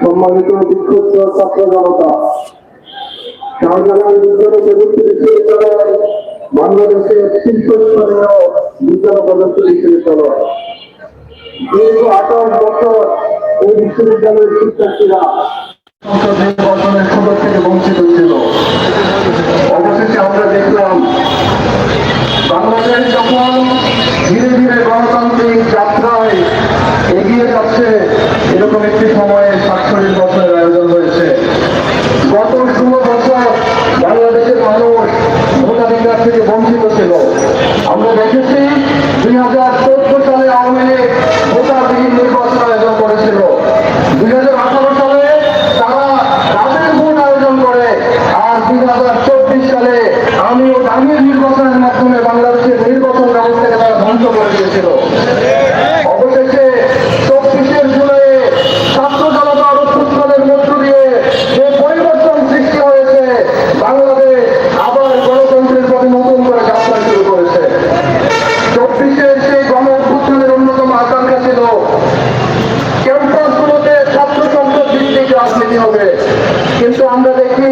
সম্মানিত বিক্ষুব্ধ ছাত্র জনতা শাহজালাল বিজ্ঞান প্রযুক্তি বিশ্ববিদ্যালয় বাংলাদেশের শীর্ষস্থানীয় প্রযুক্তি বিশ্ববিদ্যালয়। দীর্ঘ আঠাশ বছর এই বিশ্ববিদ্যালয়ের শিক্ষার্থীরা আমরা দেখলাম যখন ধীরে ধীরে গণতান্ত্রিক এগিয়ে যাচ্ছে, এরকম একটি সময় করে হবে। কিন্তু আমরা দেখি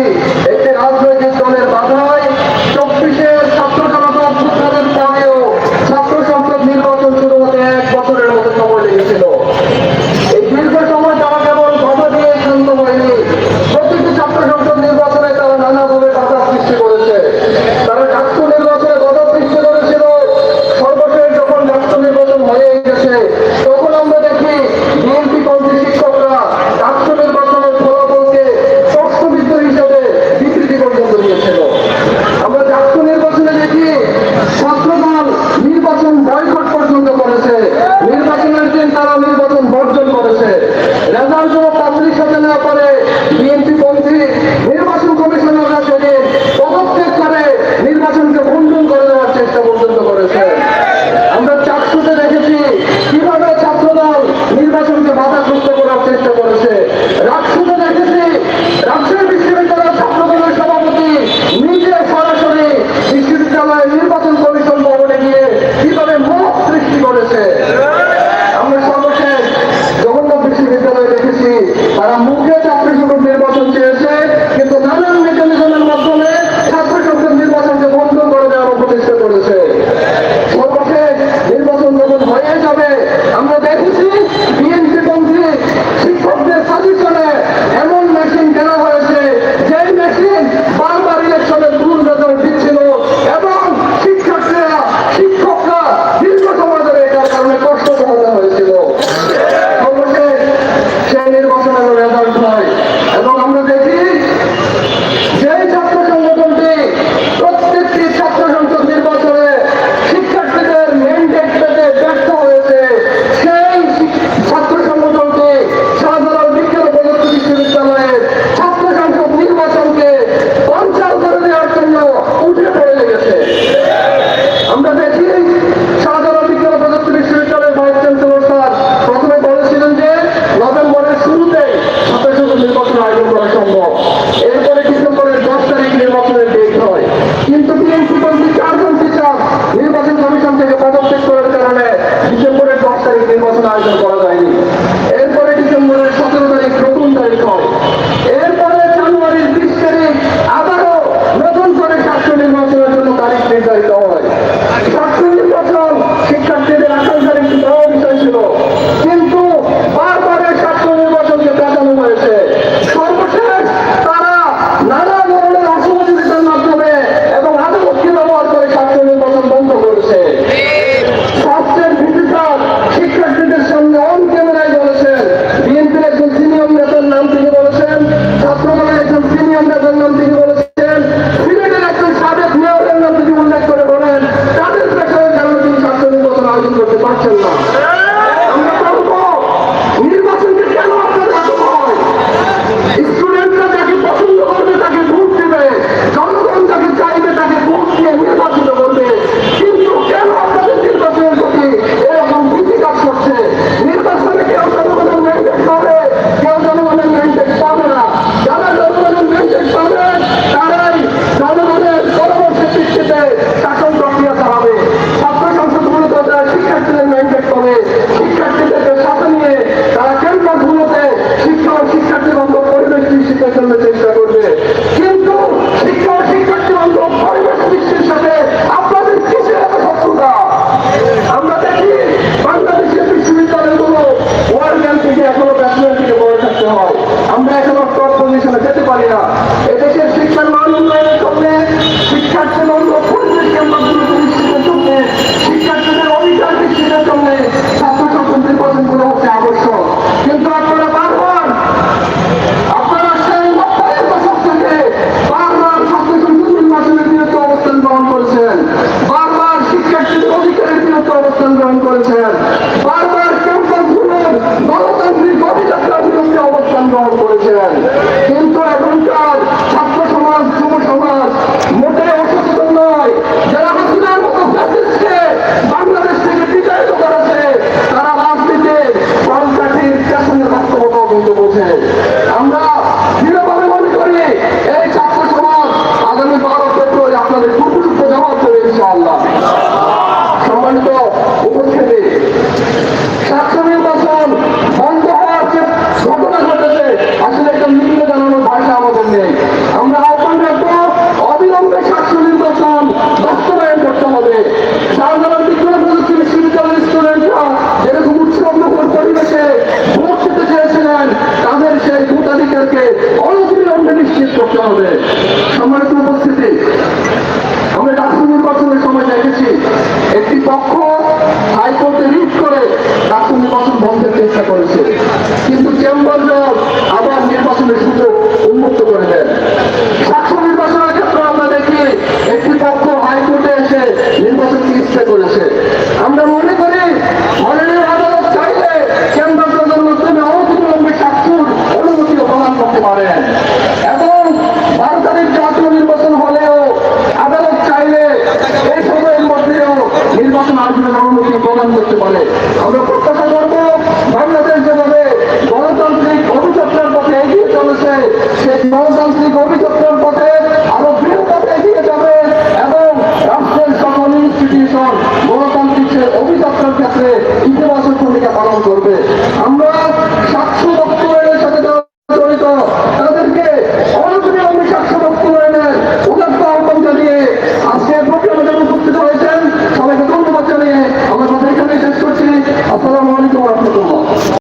হবে।